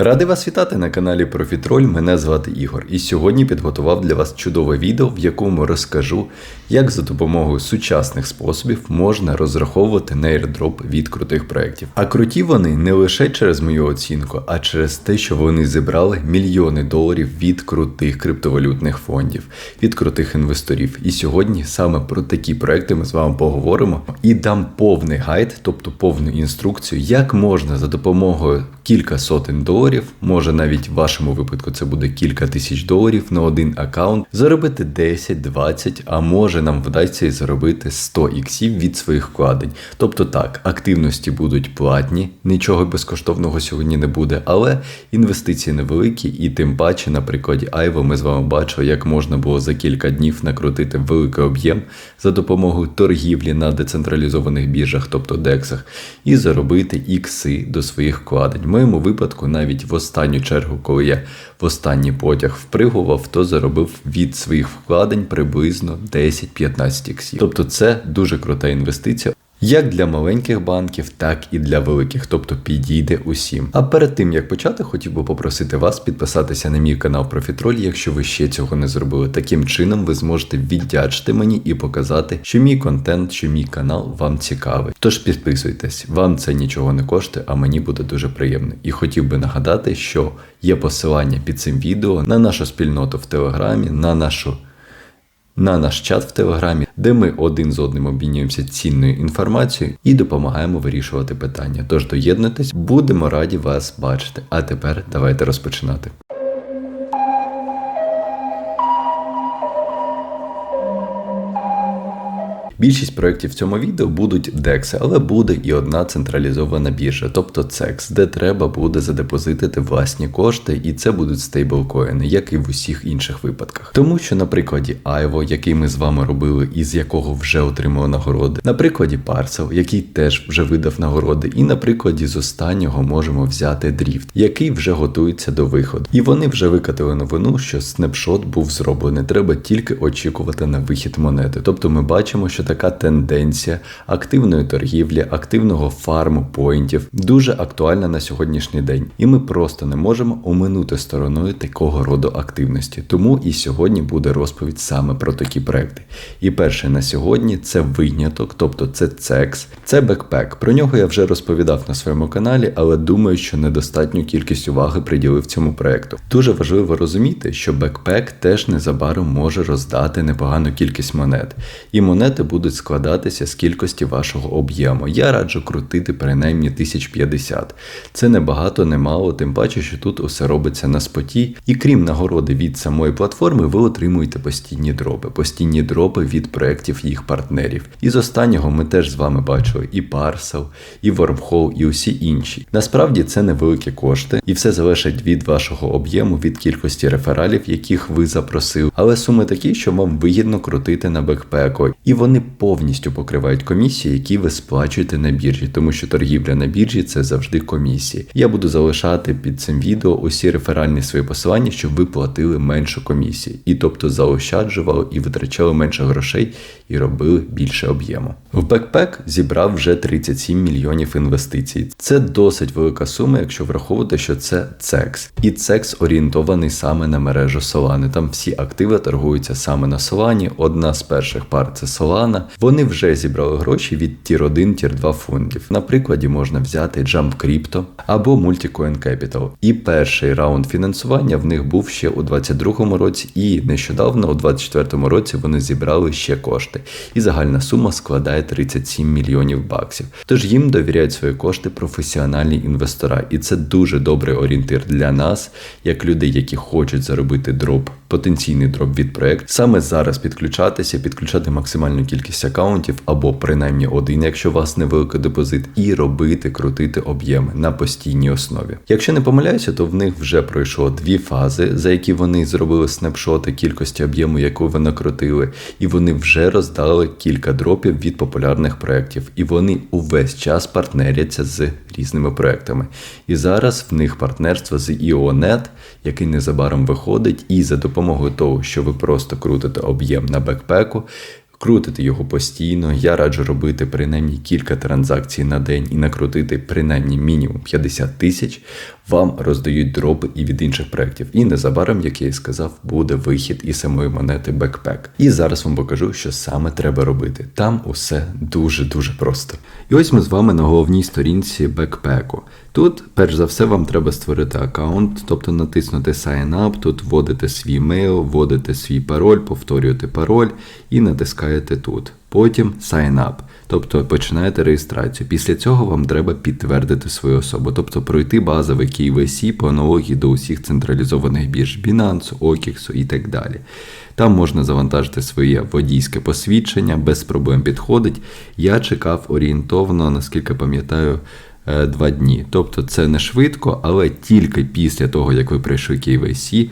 Радий вас вітати на каналі Профітроль. Мене звати Ігор, і сьогодні підготував для вас чудове відео, в якому розкажу, як за допомогою сучасних способів можна розраховувати на airdrop від крутих проєктів. А круті вони не лише через мою оцінку, а через те, що вони зібрали мільйони доларів від крутих криптовалютних фондів, від крутих інвесторів. І сьогодні саме про такі проекти ми з вами поговоримо і дам повний гайд, тобто повну інструкцію, як можна за допомогою кілька сотень доларів, може навіть в вашому випадку це буде кілька тисяч доларів на один аккаунт, заробити 10, 20, а може нам вдасться і заробити 100 іксів від своїх вкладень. Тобто так, активності будуть платні, нічого безкоштовного сьогодні не буде, але інвестиції невеликі, і тим паче, на прикладі Айво, ми з вами бачили, як можна було за кілька днів накрутити великий об'єм за допомогою торгівлі на децентралізованих біржах, тобто дексах, і заробити ікси до своїх вкладень. В моєму випадку, навіть в останню чергу, коли я в останній потяг впригував, то заробив від своїх вкладень приблизно 10-15 іксів. Тобто це дуже крута інвестиція. Як для маленьких банків, так і для великих, тобто підійде усім. А перед тим як почати, хотів би попросити вас підписатися на мій канал Профітроль, якщо ви ще цього не зробили. Таким чином ви зможете віддячити мені і показати, що мій контент, що мій канал вам цікавий. Тож підписуйтесь, вам це нічого не коштує, а мені буде дуже приємно. І хотів би нагадати, що є посилання під цим відео на нашу спільноту в Телеграмі, на нашу на наш чат в Телеграмі, де ми один з одним обмінюємося цінною інформацією і допомагаємо вирішувати питання. Тож доєднуйтесь, будемо раді вас бачити. А тепер давайте розпочинати. Більшість проєктів в цьому відео будуть DEX, але буде і одна централізована біржа, тобто CEX, де треба буде задепозитити власні кошти, і це будуть стейблкоїни, як і в усіх інших випадках. Тому що на прикладі Айво, який ми з вами робили і з якого вже отримали нагороди, на прикладі Parcel, який теж вже видав нагороди, і на прикладі з останнього можемо взяти Drift, який вже готується до виходу. І вони вже викатили новину, що снапшот був зроблений. Треба тільки очікувати на вихід монети. Тобто ми бачимо, що така тенденція активної торгівлі, активного фарму поінтів дуже актуальна на сьогоднішній день, і ми просто не можемо оминути стороною такого роду активності. Тому і сьогодні буде розповідь саме про такі проекти. І перший на сьогодні це виняток, тобто це CEX, це бекпек. Про нього я вже розповідав на своєму каналі, але думаю, що недостатню кількість уваги приділив цьому проекту. Дуже важливо розуміти, що бекпек теж незабаром може роздати непогану кількість монет, і монети будуть будуть складатися з кількості вашого об'єму. Я раджу крутити принаймні 1050. Це не багато, не мало, тим паче, що тут усе робиться на споті. І крім нагороди від самої платформи, ви отримуєте постійні дропи, постійні дропи від проєктів їх партнерів. І з останнього ми теж з вами бачили і Parcel, і Wormhole, і усі інші. Насправді це невеликі кошти, і все залежить від вашого об'єму, від кількості рефералів, яких ви запросили. Але суми такі, що вам вигідно крутити на бекпеку. І вони повністю покривають комісії, які ви сплачуєте на біржі, тому що торгівля на біржі це завжди комісії. Я буду залишати під цим відео усі реферальні свої посилання, щоб ви платили менше комісії, і тобто заощаджували і витрачали менше грошей і робили більше об'єму. В бекпек зібрав вже 37 мільйонів інвестицій. Це досить велика сума, якщо враховувати, що це CEX. І CEX орієнтований саме на мережу Solana. Там всі активи торгуються саме на Solana. Одна з перших пар це Solana. Вони вже зібрали гроші від тір 1 тір 2 фондів. На прикладі можна взяти Jump Crypto або Multicoin Capital. І перший раунд фінансування в них був ще у 2022 році, і нещодавно, у 2024 році, вони зібрали ще кошти. І загальна сума складає 37 мільйонів баксів. Тож їм довіряють свої кошти професіональні інвестора, і це дуже добрий орієнтир для нас, як людей, які хочуть заробити дроп, потенційний дроп від проекту. Саме зараз підключатися, підключати максимальну кількість аккаунтів або принаймні один, якщо у вас невеликий депозит, і робити, крутити об'єми на постійній основі. Якщо не помиляюся, то в них вже пройшло дві фази, за які вони зробили снапшоти кількості об'єму, яку ви накрутили, і вони вже роздали кілька дропів від популярних проєктів, і вони увесь час партнеряться з різними проектами. І зараз в них партнерство з IONET, який незабаром виходить, і за допомогою того, що ви просто крутите об'єм на бекпеку крутити його постійно. Я раджу робити принаймні кілька транзакцій на день і накрутити принаймні мінімум 50 тисяч. Вам роздають дропи і від інших проєктів. І незабаром, як я і сказав, буде вихід із самої монети Backpack. І зараз вам покажу, що саме треба робити. Там усе дуже дуже просто. І ось ми з вами на головній сторінці Backpack. Тут, перш за все, вам треба створити аккаунт, тобто натиснути Sign Up, тут вводите свій мейл, вводите свій пароль, повторюєте пароль і натискаєте тут. Потім Sign Up, тобто починаєте реєстрацію. Після цього вам треба підтвердити свою особу, тобто пройти базовий KYC по аналогії до усіх централізованих бірж Binance, OKX і так далі. Там можна завантажити своє водійське посвідчення, без проблем підходить. Я чекав орієнтовно, наскільки пам'ятаю, е, два дні. Тобто це не швидко, але тільки після того, як ви пройшли KYC,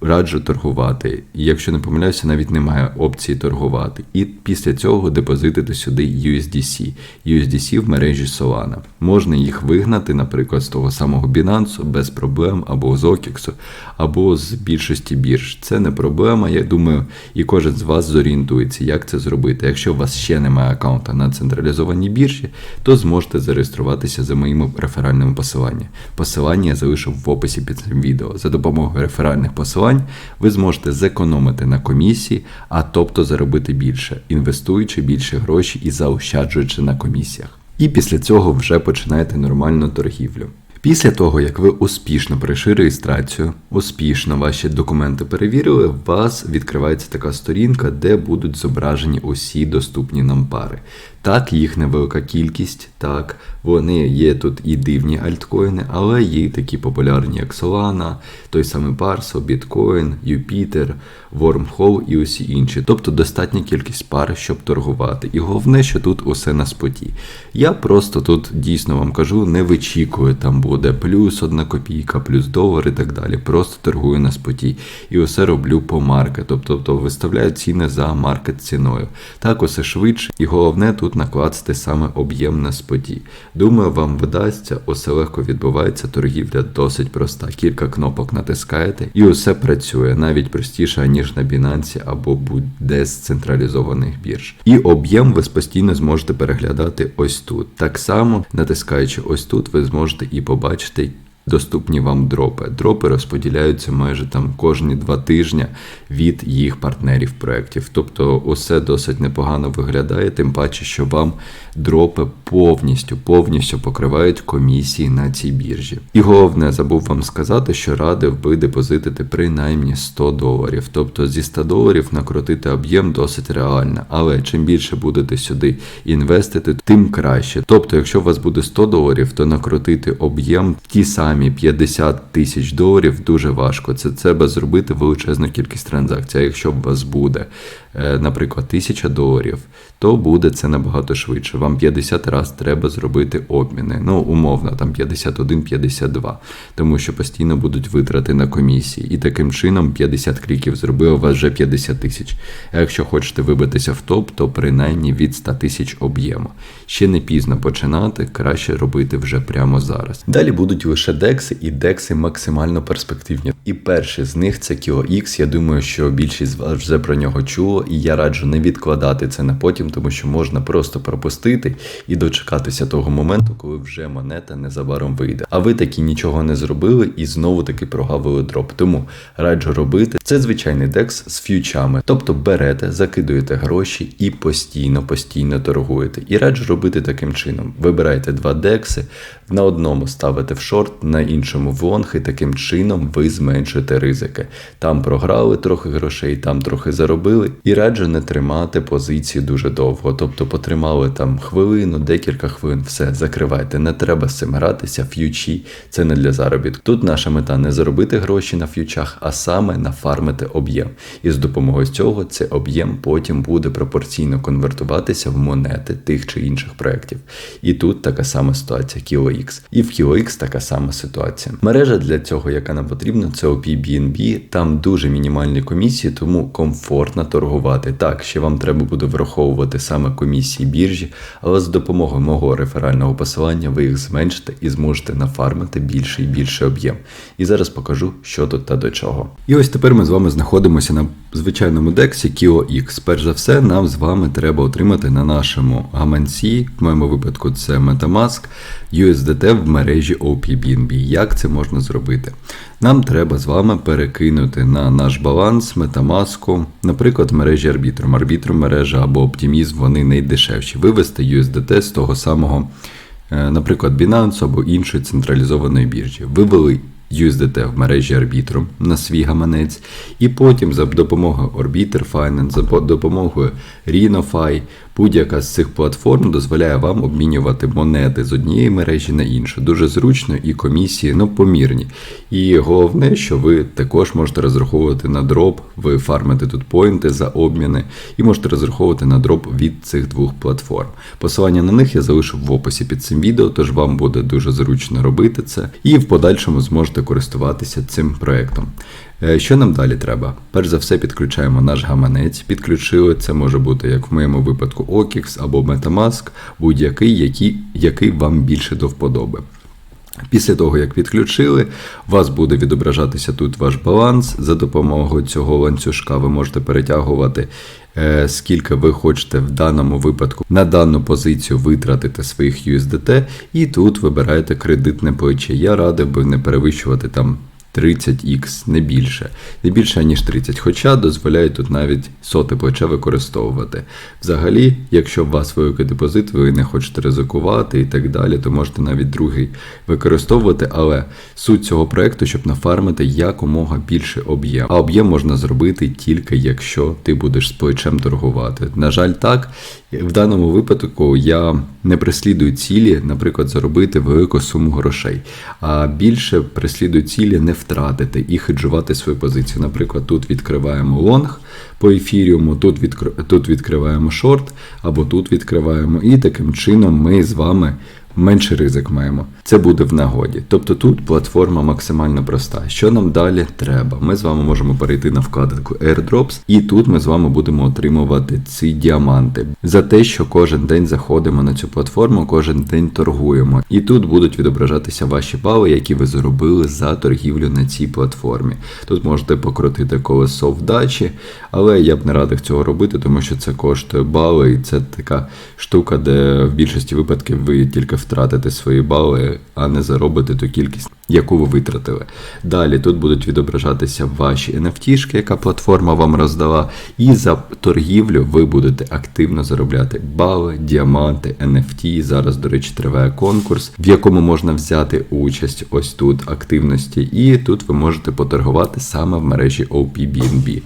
раджу торгувати. Якщо не помиляюся, навіть немає опції торгувати. І після цього депозитити сюди USDC. USDC в мережі Solana. Можна їх вигнати, наприклад, з того самого Binance без проблем, або з OKEX, або з більшості бірж. Це не проблема. Я думаю, і кожен з вас зорієнтується, як це зробити. Якщо у вас ще немає аккаунта на централізованій біржі, то зможете зареєструватися за моїми реферальними посиланнями. Посилання я залишив в описі під цим відео. За допомогою реферальних посилань ви зможете зекономити на комісії, а тобто заробити більше, інвестуючи більше гроші і заощаджуючи на комісіях. І після цього вже починаєте нормальну торгівлю. Після того, як ви успішно пройшли реєстрацію, успішно ваші документи перевірили, у вас відкривається така сторінка, де будуть зображені усі доступні нам пари. Так, їх невелика кількість, так, вони є тут і дивні альткоїни, але є такі популярні, як Solana, той самий Parso, Bitcoin, Jupiter, Wormhole і усі інші. Тобто достатня кількість пар, щоб торгувати. І головне, що тут усе на споті. Я просто тут дійсно вам кажу, не вичікую, там буде плюс одна копійка, плюс долар і так далі. Просто торгую на споті. І усе роблю по маркет. Тобто, тобто виставляю ціни за маркет ціною. Так, усе швидше. І головне тут накласти саме об'єм на споті. Думаю, вам видасться, усе легко відбувається, торгівля досить проста. Кілька кнопок натискаєте, і усе працює навіть простіше, ніж на Binance або будь-де з централізованих бірж. І об'єм ви постійно зможете переглядати ось тут. Так само, натискаючи ось тут, ви зможете і побачити. Доступні вам дропи. Дропи розподіляються майже там кожні два тижні від їх партнерів проєктів. Тобто, усе досить непогано виглядає, тим паче, що вам дропи повністю повністю покривають комісії на цій біржі. І головне, забув вам сказати, що радив би депозитити принаймні 100 доларів. Тобто зі 100 доларів накрутити об'єм досить реально. Але чим більше будете сюди інвестити, тим краще. Тобто, якщо у вас буде 100 доларів, то накрутити об'єм ті самі 50 тисяч доларів дуже важко. Це треба зробити величезну кількість транзакцій. А якщо у вас буде, е, наприклад, 1000 доларів, то буде це набагато швидше. Вам 50 разів треба зробити обміни. Ну, умовно, там 51-52, тому що постійно будуть витрати на комісії. І таким чином 50 кліків зробив у вас вже 50 тисяч. Якщо хочете вибитися в топ, то принаймні від 100 тисяч об'єму. Ще не пізно починати, краще робити вже прямо зараз. Далі будуть лише декси, і декси максимально перспективні. І перший з них це KioX. Я думаю, що більшість з вас вже про нього чуло, і я раджу не відкладати це на потім, тому що можна просто пропустити і дочекатися того моменту, коли вже монета незабаром вийде. А ви таки нічого не зробили і знову таки прогавили дроп. Тому раджу робити. Це звичайний декс з фьючами. Тобто берете, закидуєте гроші і постійно, постійно торгуєте. І раджу робити таким чином: вибирайте два декси, на одному ставите в шорт, на іншому в лонг, і таким чином ви зменшуєте ризики. Там програли трохи грошей, там трохи заробили. І раджу не тримати позиції дуже довго. Тобто потримали там хвилину, декілька хвилин, все, закривайте. Не треба з цим гратися. Ф'ючі це не для заробітку. Тут наша мета не заробити гроші на ф'ючах, а саме нафармити об'єм. І з допомогою цього цей об'єм потім буде пропорційно конвертуватися в монети тих чи інших проєктів. І тут така сама ситуація KiloX. І в KiloX така сама ситуація. Мережа для цього, яка нам потрібна, це OPBNB. Там дуже мінімальні комісії, тому комфортно торгувати. Так, ще вам треба буде враховувати саме комісії біржі, але з допомогою мого реферального посилання ви їх зменшите і зможете нафармити більший і більший об'єм. І зараз покажу, що тут та до чого. І ось тепер ми з вами знаходимося на звичайному дексі KioX. Перш за все, нам з вами треба отримати на нашому гаманці, в моєму випадку це Metamask, USDT в мережі OPBNB. Як це можна зробити? Нам треба з вами перекинути на наш баланс Metamask, наприклад, мережі Arbitrum. Arbitrum мережа або Optimism, вони найдешевші. Вивести USDT з того самого, е, наприклад, Binance або іншої централізованої біржі. Вивели USDT в мережі Arbitrum на свій гаманець, і потім за допомогою Orbiter Finance, за допомогою RenoFi, будь-яка з цих платформ дозволяє вам обмінювати монети з однієї мережі на іншу. Дуже зручно і комісії ну, помірні. І головне, що ви також можете розраховувати на дроп, ви фармите тут поінти за обміни, і можете розраховувати на дроп від цих двох платформ. Посилання на них я залишив в описі під цим відео, тож вам буде дуже зручно робити це, і в подальшому зможете користуватися цим проектом. Е, Що нам далі треба? Перш за все, підключаємо наш гаманець. Підключили, це може бути, як в моєму випадку, OKX або Metamask, будь-який, який, який вам більше до вподоби. Після того, як підключили, у вас буде відображатися тут ваш баланс. За допомогою цього ланцюжка ви можете перетягувати, е, скільки ви хочете в даному випадку на дану позицію витратити своїх USDT, і тут вибираєте кредитне плече. Я радив би не перевищувати там 30х, не більше, не більше ніж 30, хоча дозволяє тут навіть соте плече використовувати. Взагалі, якщо у вас великий депозит, ви не хочете ризикувати і так далі, то можете навіть другий використовувати, але суть цього проекту, щоб нафармити якомога більше об'єм. А об'єм можна зробити тільки якщо ти будеш з плечем торгувати. На жаль, так. В даному випадку я не преслідую цілі, наприклад, заробити велику суму грошей, а більше преслідую цілі не втратити і хеджувати свою позицію. Наприклад, тут відкриваємо лонг по ефіріуму, тут, відкр... тут відкриваємо шорт, або тут відкриваємо, і таким чином ми з вами менший ризик маємо. Це буде в нагоді. Тобто тут платформа максимально проста. Що нам далі треба? Ми з вами можемо перейти на вкладку AirDrops, і тут ми з вами будемо отримувати ці діаманти за те, що кожен день заходимо на цю платформу, кожен день торгуємо. І тут будуть відображатися ваші бали, які ви зробили за торгівлю на цій платформі. Тут можете покрутити колесо вдачі, але я б не радив цього робити, тому що це коштує бали, і це така штука, де в більшості випадків ви тільки втратите свої бали, а не заробите ту кількість, яку ви витратили. Далі тут будуть відображатися ваші NFT, яка платформа вам роздала, і за торгівлю ви будете активно заробляти бали, діаманти, NFT. Зараз, до речі, триває конкурс, в якому можна взяти участь ось тут активності, і тут ви можете поторгувати саме в мережі OPBNB.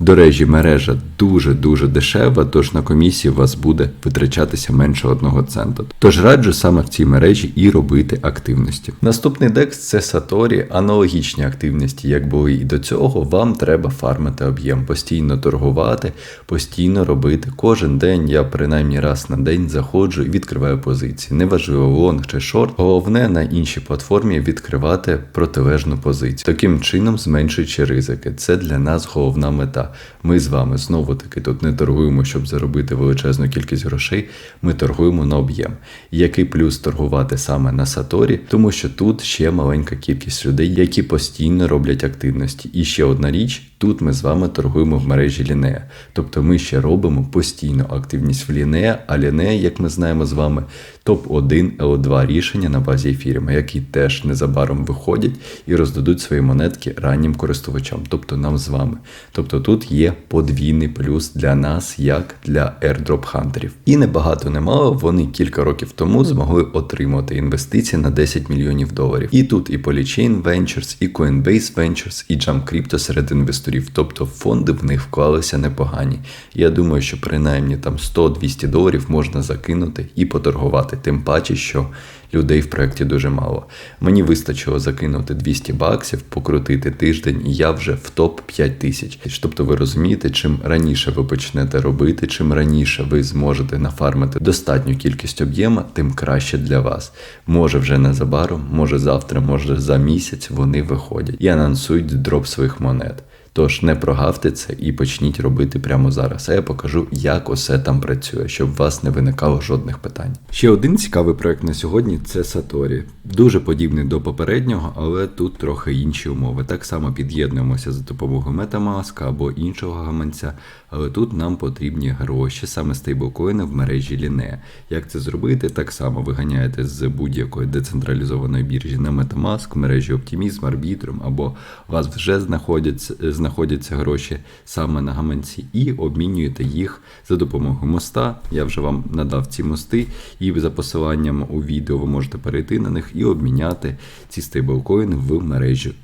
До речі, мережа дуже-дуже дешева, тож на комісії у вас буде витрачатися менше одного цента. Тож раджу саме в цій мережі і робити активності. Наступний декс це Саторі, аналогічні активності, як були і до цього, вам треба фармити об'єм, постійно торгувати, постійно робити. Кожен день я принаймні раз на день заходжу і відкриваю позиції. Неважливо лонг чи шорт, головне на іншій платформі відкривати протилежну позицію. Таким чином зменшуючи ризики. Це для нас головна мета. Ми з вами знову таки тут не торгуємо, щоб заробити величезну кількість грошей. Ми торгуємо на об'єм. Який плюс торгувати саме на Саторі, тому що тут ще маленька кількість людей, які постійно роблять активності. І ще одна річ. Тут ми з вами торгуємо в мережі Лінея. Тобто ми ще робимо постійну активність в Лінея, а Лінея, як ми знаємо з вами, топ-1 L2 рішення на базі ефіріма, які теж незабаром виходять і роздадуть свої монетки раннім користувачам, тобто нам з вами. Тобто тут є подвійний плюс для нас, як для airdrop хантерів. І не багато не вони кілька років тому змогли отримати інвестиції на 10 мільйонів доларів. І тут і Polychain Ventures, і Coinbase Ventures, і Jump Crypto серед інвесторів. Тобто фонди в них вклалися непогані. Я думаю, що принаймні там 100-200 доларів можна закинути і поторгувати. Тим паче, що людей в проєкті дуже мало. Мені вистачило закинути 200 баксів, покрутити тиждень, і я вже в топ 5 тисяч. Тобто ви розумієте, чим раніше ви почнете робити, чим раніше ви зможете нафармити достатню кількість об'єма, тим краще для вас. Може вже незабаром, може завтра, може за місяць вони виходять і анонсують дроп своїх монет. Тож не прогавте це і почніть робити прямо зараз. А я покажу, як усе там працює, щоб у вас не виникало жодних питань. Ще один цікавий проект на сьогодні це Satori. Дуже подібний до попереднього, але тут трохи інші умови. Так само під'єднуємося за допомогою Metamask або іншого гаманця, але тут нам потрібні гроші, саме стейблкоїни в мережі Linea. Як це зробити? Так само виганяєте з будь-якої децентралізованої біржі на Metamask, мережі Optimism, Arbitrum, або у вас вже знаходяться, знаходяться гроші саме на гаманці, і обмінюєте їх за допомогою моста. Я вже вам надав ці мости, і за посиланням у відео ви можете перейти на них і обміняти ці стейблкоїни в мережі.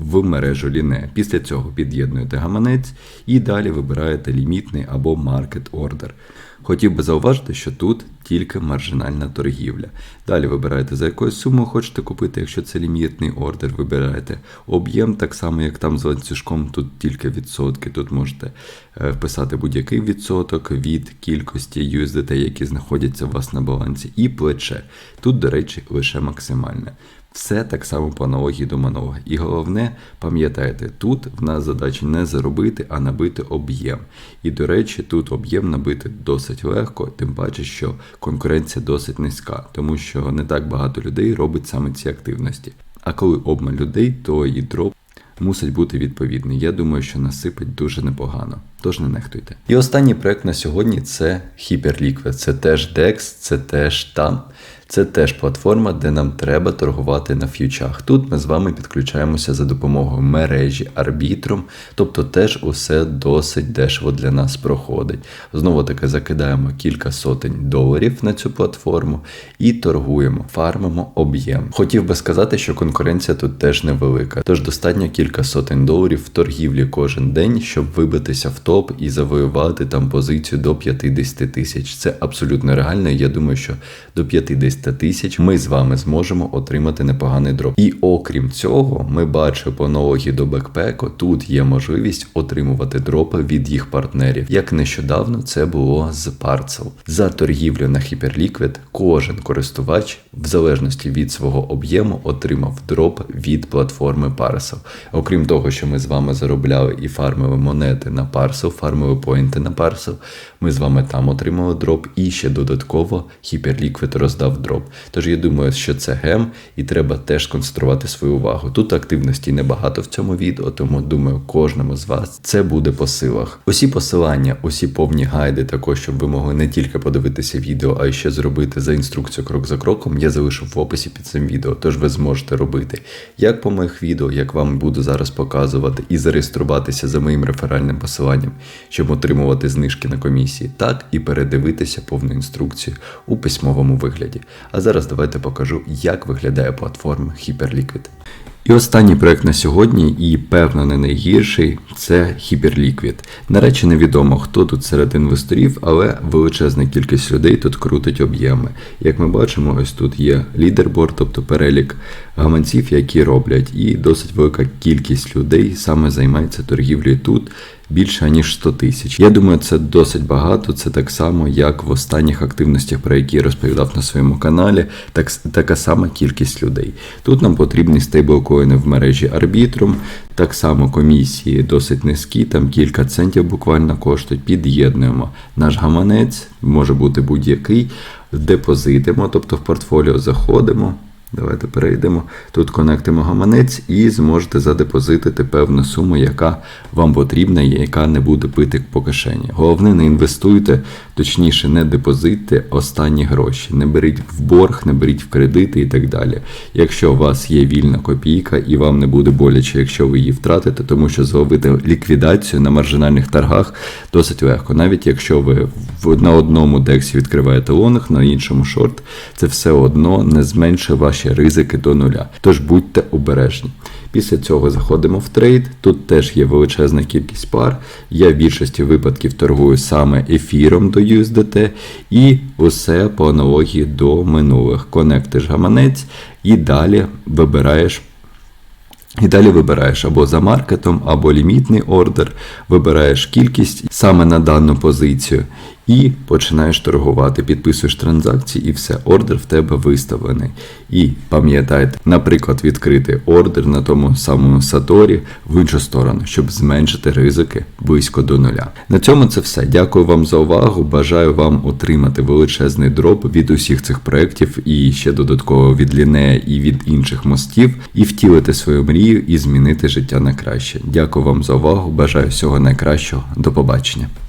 В мережу Ліне. Після цього під'єднуєте гаманець і далі вибираєте лімітний або маркет ордер. Хотів би зауважити, що тут тільки маржинальна торгівля. Далі вибираєте, за якою сумою хочете купити, якщо це лімітний ордер, вибираєте об'єм, так само, як там з ланцюжком, тут тільки відсотки. Тут можете е, вписати будь-який відсоток від кількості USDT, які знаходяться у вас на балансі, і плече. Тут, до речі, лише максимальне. Все так само по аналогії до монолога. І головне, пам'ятайте, тут в нас задача не заробити, а набити об'єм. І, до речі, тут об'єм набити досить легко, тим паче, що конкуренція досить низька, тому що не так багато людей робить саме ці активності. А коли обмаль людей, то і дроп мусить бути відповідний. Я думаю, що насипить дуже непогано. Тож не нехтуйте. І останній проект на сьогодні це Hyperliquid. Це теж DEX, це теж TAN. Це теж платформа, де нам треба торгувати на ф'ючах. Тут ми з вами підключаємося за допомогою мережі арбітром, тобто теж усе досить дешево для нас проходить. Знову таки закидаємо кілька сотень доларів на цю платформу і торгуємо, фармимо об'єм. Хотів би сказати, що конкуренція тут теж невелика, тож достатньо кілька сотень доларів в торгівлі кожен день, щоб вибитися в топ і завоювати там позицію до 50 тисяч. Це абсолютно реально. Я думаю, що до 50 тисяч ми з вами зможемо отримати непоганий дроп. І окрім цього, ми бачимо по аналогії до бекпеку, тут є можливість отримувати дропи від їх партнерів. Як нещодавно це було з Parcel. За торгівлю на Hyperliquid кожен користувач, в залежності від свого об'єму, отримав дроп від платформи Parcel. Окрім того, що ми з вами заробляли і фармили монети на Parcel, фармили поінти на Parcel, ми з вами там отримали дроп, і ще додатково Hyperliquid роздав дроп. Тож я думаю, що це гем, і треба теж сконцентрувати свою увагу. Тут активності небагато в цьому відео, тому думаю, кожному з вас це буде по силах. Усі посилання, усі повні гайди, також щоб ви могли не тільки подивитися відео, а й ще зробити за інструкцію крок за кроком, я залишу в описі під цим відео. Тож ви зможете робити як по моїх відео, як вам буду зараз показувати, і зареєструватися за моїм реферальним посиланням, щоб отримувати знижки на комісії, так і передивитися повну інструкцію у письмовому вигляді. А зараз давайте покажу, як виглядає платформа Hyperliquid. І останній проект на сьогодні, і певно не найгірший, це Hyperliquid. Наразі невідомо, хто тут серед інвесторів, але величезна кількість людей тут крутить об'єми. Як ми бачимо, ось тут є лідерборд, тобто перелік гаманців, які роблять, і досить велика кількість людей саме займається торгівлею тут. Більше ніж 100 тисяч. Я думаю, це досить багато. Це так само, як в останніх активностях, про які я розповідав на своєму каналі, так, така сама кількість людей. Тут нам потрібні стейблкоїни в мережі Arbitrum, так само комісії досить низькі, там кілька центів буквально коштують. Під'єднуємо наш гаманець, може бути будь-який, депозитимо, тобто в портфоліо заходимо. Давайте перейдемо. Тут конектимо гаманець і зможете задепозитити певну суму, яка вам потрібна і яка не буде пити по кишені. Головне, не інвестуйте, точніше, не депозитьте останні гроші. Не беріть в борг, не беріть в кредити і так далі. Якщо у вас є вільна копійка і вам не буде боляче, якщо ви її втратите, тому що зловити ліквідацію на маржинальних торгах досить легко. Навіть якщо ви на одному дексі відкриваєте лонг, на іншому шорт, це все одно не зменшує ваші ризики до нуля. Тож будьте обережні. Після цього заходимо в трейд. Тут теж є величезна кількість пар. Я в більшості випадків торгую саме ефіром до USDT, і усе по аналогії до минулих. Конектиш гаманець і далі вибираєш. І далі вибираєш або за маркетом, або лімітний ордер, вибираєш кількість саме на дану позицію. І починаєш торгувати, підписуєш транзакції, і все, ордер в тебе виставлений. І пам'ятайте, наприклад, відкрити ордер на тому самому Саторі в іншу сторону, щоб зменшити ризики близько до нуля. На цьому це все. Дякую вам за увагу. Бажаю вам отримати величезний дроп від усіх цих проєктів і ще додатково від Лінея і від інших мостів, і втілити свою мрію і змінити життя на краще. Дякую вам за увагу. Бажаю всього найкращого. До побачення.